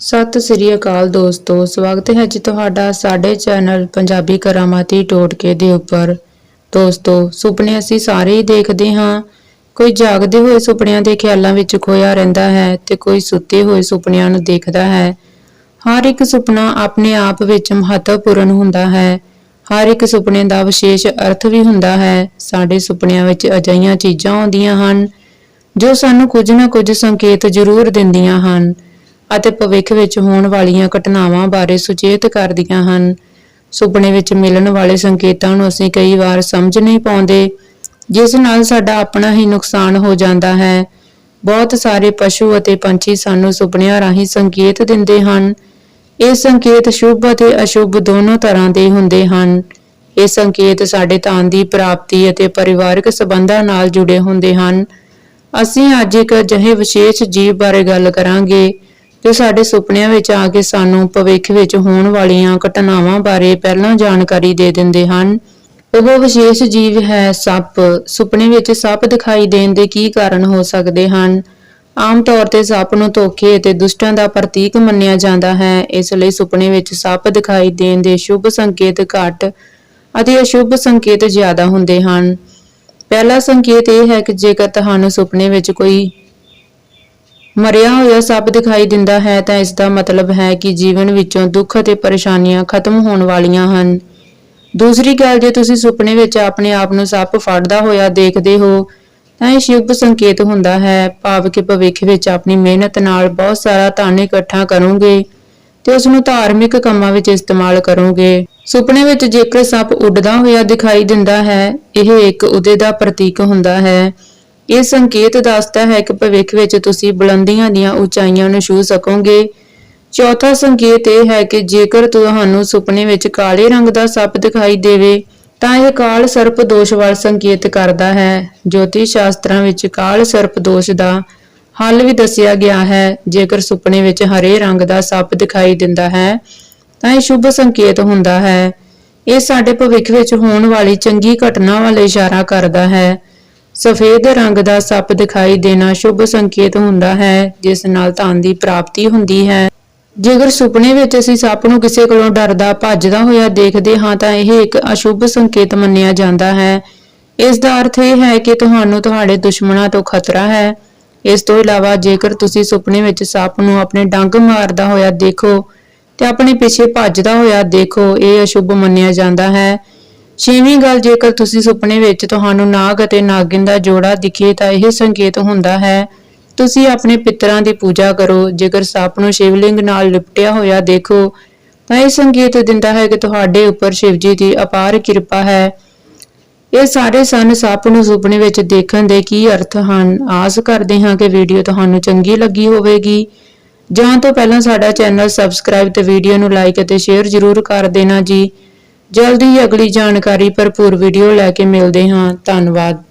ਸਤਿ ਸ੍ਰੀ ਅਕਾਲ ਦੋਸਤੋ, ਸਵਾਗਤ ਹੈ ਜੀ ਤੁਹਾਡਾ ਸਾਡੇ ਚੈਨਲ ਪੰਜਾਬੀ ਕਰਾਮਾਤੀ ਟੋਟਕੇ ਦੇ ਉੱਪਰ। ਦੋਸਤੋ, ਸੁਪਨੇ ਅਸੀਂ ਸਾਰੇ ਹੀ ਦੇਖਦੇ ਹਾਂ। ਕੋਈ ਜਾਗਦੇ ਹੋਏ ਸੁਪਨਿਆਂ ਦੇ ਖਿਆਲਾਂ ਵਿੱਚ ਖੋਇਆ ਰਹਿੰਦਾ ਹੈ ਤੇ ਕੋਈ ਸੁੱਤੇ ਹੋਏ ਸੁਪਨਿਆਂ ਨੂੰ ਦੇਖਦਾ ਹੈ। ਹਰ ਇੱਕ ਸੁਪਨਾ ਆਪਣੇ ਆਪ ਵਿੱਚ ਮਹੱਤਵਪੂਰਨ ਹੁੰਦਾ ਹੈ। ਹਰ ਇੱਕ ਸੁਪਨੇ ਦਾ ਵਿਸ਼ੇਸ਼ ਅਰਥ ਵੀ ਹੁੰਦਾ ਹੈ। ਸਾਡੇ ਸੁਪਨਿਆਂ ਵਿੱਚ ਅਜਿਹੀਆਂ ਚੀਜ਼ਾਂ ਆਉਂਦੀਆਂ ਹਨ ਜੋ ਸਾਨੂੰ ਕੁਝ ਨਾ ਕੁਝ ਸੰਕੇਤ ਜ਼ਰੂਰ ਦਿੰਦੀਆਂ ਹਨ। ਅਤੇ ਭਵਿੱਖ ਵਿੱਚ ਹੋਣ ਵਾਲੀਆਂ ਘਟਨਾਵਾਂ ਬਾਰੇ ਸੁਚੇਤ ਕਰਦੀਆਂ ਹਨ। ਸੁਪਨੇ ਵਿੱਚ ਮਿਲਣ ਵਾਲੇ ਸੰਕੇਤਾਂ ਨੂੰ ਅਸੀਂ ਕਈ ਵਾਰ ਸਮਝ ਨਹੀਂ ਪਾਉਂਦੇ, ਜਿਸ ਨਾਲ ਸਾਡਾ ਆਪਣਾ ਹੀ ਨੁਕਸਾਨ ਹੋ ਜਾਂਦਾ ਹੈ। ਬਹੁਤ ਸਾਰੇ ਪਸ਼ੂ ਅਤੇ ਪੰਛੀ ਸਾਨੂੰ ਸੁਪਨਿਆਂ ਰਾਹੀਂ ਸੰਕੇਤ ਦਿੰਦੇ ਹਨ। ਇਹ ਸੰਕੇਤ ਸ਼ੁਭ ਅਤੇ ਅਸ਼ੁਭ ਦੋਨੋਂ ਤਰ੍ਹਾਂ ਦੇ ਹੁੰਦੇ ਹਨ। ਇਹ ਸੰਕੇਤ ਸਾਡੇ ਧਨ ਦੀ ਪ੍ਰਾਪਤੀ ਅਤੇ ਪਰਿਵਾਰਕ ਸਬੰਧਾਂ ਨਾਲ ਜੁੜੇ ਹੁੰਦੇ ਹਨ। ਅਸੀਂ ਅੱਜ ਇੱਕ ਅਜਿਹੇ ਵਿਸ਼ੇਸ਼ ਜੀਵ ਬਾਰੇ ਗੱਲ ਕਰਾਂਗੇ ਜੋ ਸਾਡੇ ਸੁਪਨਿਆਂ ਵਿੱਚ ਆ ਕੇ ਸਾਨੂੰ ਭਵਿੱਖ ਵਿੱਚ ਹੋਣ ਵਾਲੀਆਂ ਘਟਨਾਵਾਂ ਬਾਰੇ ਪਹਿਲਾਂ ਜਾਣਕਾਰੀ ਦੇ ਦਿੰਦੇ ਹਨ। ਉਹ ਵਿਸ਼ੇਸ਼ ਜੀਵ ਹੈ ਸੱਪ। ਸੁਪਨੇ ਵਿੱਚ ਸੱਪ ਦਿਖਾਈ ਦੇਣ ਦੇ ਕੀ ਕਾਰਨ ਹੋ ਸਕਦੇ ਹਨ? ਆਮ ਤੌਰ ਤੇ ਸੱਪ ਨੂੰ ਧੋਖੇ ਅਤੇ ਦੁਸ਼ਟਾਂ ਦਾ ਪ੍ਰਤੀਕ ਮੰਨਿਆ ਜਾਂਦਾ ਹੈ। ਇਸ ਲਈ ਸੁਪਨੇ ਵਿੱਚ ਸੱਪ ਦਿਖਾਈ ਦੇਣ ਦੇ ਸ਼ੁਭ ਸੰਕੇਤ ਘੱਟ ਅਤੇ ਅਸ਼ੁਭ ਸੰਕੇਤ ਜ਼ਿਆਦਾ ਹੁੰਦੇ ਹਨ। ਪਹਿਲਾ ਸੰਕੇਤ ਇਹ ਹੈ ਕਿ ਜੇਕਰ ਤੁਹਾਨੂੰ ਸੁਪਨੇ ਵਿੱਚ ਕੋਈ ਮਰਿਆ ਹੋਇਆ ਸੱਪ ਦਿਖਾਈ ਦਿੰਦਾ ਹੈ ਤਾਂ ਇਸ ਦਾ ਮਤਲਬ ਹੈ ਕਿ ਜੀਵਨ ਵਿੱਚੋਂ ਦੁੱਖ ਅਤੇ ਪਰੇਸ਼ਾਨੀਆਂ ਖਤਮ ਹੋਣ ਵਾਲੀਆਂ ਹਨ। ਦੂਸਰੀ ਗੱਲ, ਜੇ ਤੁਸੀਂ ਸੁਪਨੇ ਵਿੱਚ ਆਪਣੇ ਆਪ ਨੂੰ ਸੱਪ ਫੜਦਾ ਹੋਇਆ ਦੇਖਦੇ ਹੋ, ਤਾਂ ਇਹ ਸ਼ੁਭ ਸੰਕੇਤ ਹੁੰਦਾ ਹੈ। ਭਾਵ ਕਿ ਭਵਿੱਖ ਵਿੱਚ ਆਪਣੀ ਮਿਹਨਤ ਨਾਲ ਬਹੁਤ ਸਾਰਾ ਧਨ ਇਕੱਠਾ ਕਰੋਗੇ ਤੇ ਉਸ ਨੂੰ ਧਾਰਮਿਕ ਕੰਮਾਂ ਵਿੱਚ ਇਸਤੇਮਾਲ ਕਰੋਗੇ। ਸੁਪਨੇ ਵਿੱਚ ਜੇਕਰ ਸੱਪ ਉੱਡਦਾ ਹੋਇਆ ਦਿਖਾਈ ਦਿੰਦਾ ਹੈ, ਇਹ ਇੱਕ ਉਹਦੇ ਦਾ ਪ੍ਰਤੀਕ ਹੁੰਦਾ ਹੈ। ਇਹ ਸੰਕੇਤ ਦੱਸਦਾ ਹੈ ਕਿ ਭਵਿੱਖ ਵਿੱਚ ਤੁਸੀਂ ਬੁਲੰਦੀਆਂ ਦੀਆਂ ਉਚਾਈਆਂ ਨੂੰ ਛੂ ਸਕੋਗੇ। ਚੌਥਾ ਸੰਕੇਤ ਇਹ ਹੈ ਕਿ ਜੇਕਰ ਤੁਹਾਨੂੰ ਸੁਪਨੇ ਵਿੱਚ ਕਾਲੇ ਰੰਗ ਦਾ ਸੱਪ ਦਿਖਾਈ ਦੇਵੇ, ਤਾਂ ਇਹ ਕਾਲ ਸਰਪ ਦੋਸ਼ ਵੱਲ ਸੰਕੇਤ ਕਰਦਾ ਹੈ। ਜੋਤਿਸ਼ ਸ਼ਾਸਤਰਾਂ ਵਿੱਚ ਕਾਲ ਸਰਪ ਦੋਸ਼ ਦਾ ਹੱਲ ਵੀ ਦੱਸਿਆ ਗਿਆ ਹੈ। ਜੇਕਰ ਸੁਪਨੇ ਵਿੱਚ ਹਰੇ ਰੰਗ ਦਾ ਸੱਪ ਦਿਖਾਈ ਦਿੰਦਾ ਹੈ, ਤਾਂ ਇਹ ਸ਼ੁਭ ਸੰਕੇਤ ਹੁੰਦਾ ਹੈ। ਇਹ ਸਾਡੇ ਭਵਿੱਖ ਵਿੱਚ ਹੋਣ ਵਾਲੀ ਚੰਗੀ ਘਟਨਾ ਵੱਲ ਇਸ਼ਾਰਾ ਕਰਦਾ ਹੈ। ਸਫੇਦ ਰੰਗ ਦਾ ਸੱਪ ਦਿਖਾਈ ਦੇਣਾ ਸ਼ੁਭ ਸੰਕੇਤ ਹੁੰਦਾ ਹੈ, ਜਿਸ ਨਾਲ ਧਨ ਦੀ ਪ੍ਰਾਪਤੀ ਹੁੰਦੀ ਹੈ। ਜੇਕਰ ਸੁਪਨੇ ਵਿੱਚ ਅਸੀਂ ਸੱਪ ਨੂੰ ਕਿਸੇ ਕੋਲੋਂ ਡਰਦਾ, ਭੱਜਦਾ ਹੋਇਆ ਦੇਖਦੇ ਹਾਂ, ਤਾਂ ਇਹ ਇੱਕ ਅਸ਼ੁਭ ਸੰਕੇਤ ਮੰਨਿਆ ਜਾਂਦਾ ਹੈ। ਇਸ ਦਾ ਅਰਥ ਇਹ ਹੈ ਕਿ ਤੁਹਾਨੂੰ ਤੁਹਾਡੇ ਦੁਸ਼ਮਣਾਂ ਤੋਂ ਖਤਰਾ ਹੈ। ਇਸ ਤੋਂ ਇਲਾਵਾ ਜੇਕਰ ਤੁਸੀਂ ਸੁਪਨੇ ਵਿੱਚ ਸੱਪ ਨੂੰ ਆਪਣੇ ਡੰਗ ਮਾਰਦਾ ਹੋਇਆ ਦੇਖੋ, ਤੇ ਆਪਣੇ ਪਿੱਛੇ ਭੱਜਦਾ ਹੋਇਆ ਦੇਖੋ, ਇਹ ਅਸ਼ੁਭ ਮੰਨਿਆ ਜਾਂਦਾ ਹੈ। ਛੇਵੀਂ ਗੱਲ ਜੇਕਰ ਤੁਸੀਂ ਸੁਪਨੇ ਵਿੱਚ ਤੁਹਾਨੂੰ ਨਾਗ ਅਤੇ ਨਾਗਿਨ ਦਾ ਜੋੜਾ ਦਿਖੇ ਤਾਂ ਇਹ ਸੰਕੇਤ ਹੁੰਦਾ ਹੈ, ਤੁਸੀਂ ਆਪਣੇ ਪਿਤਰਾਂ ਦੀ ਪੂਜਾ ਕਰੋ, ਜੇਕਰ ਸੱਪ ਨੂੰ ਸ਼ਿਵਲਿੰਗ ਨਾਲ ਲਿਪਟਿਆ ਹੋਇਆ ਦੇਖੋ, ਤਾਂ ਇਹ ਸੰਕੇਤ ਦਿੰਦਾ ਹੈ ਕਿ ਤੁਹਾਡੇ ਉੱਪਰ ਸ਼ਿਵਜੀ ਦੀ ਅਪਾਰ ਕਿਰਪਾ ਹੈ। ਇਹ ਸਾਰੇ ਸਨ ਸੱਪ ਨੂੰ ਸੁਪਨੇ ਵਿੱਚ ਦੇਖਣ ਦੇ ਕੀ ਅਰਥ ਹਨ? ਆਸ ਕਰਦੇ ਹਾਂ ਕਿ ਵੀਡੀਓ ਤੁਹਾਨੂੰ ਚੰਗੀ ਲੱਗੀ ਹੋਵੇਗੀ। ਜਾਂ ਤੋਂ ਪਹਿਲਾਂ ਸਾਡਾ ਚੈਨਲ ਸਬਸਕ੍ਰਾਈਬ ਤੇ ਵੀਡੀਓ ਨੂੰ ਲਾਈਕ ਅਤੇ ਸ਼ੇਅਰ ਜ਼ਰੂਰ ਕਰ ਦੇਣਾ ਜੀ। ਜਲਦੀ ਹੀ ਅਗਲੀ ਜਾਣਕਾਰੀ ਭਰਪੂਰ ਵੀਡੀਓ ਲੈ ਕੇ ਮਿਲਦੇ ਹਾਂ। ਧੰਨਵਾਦ।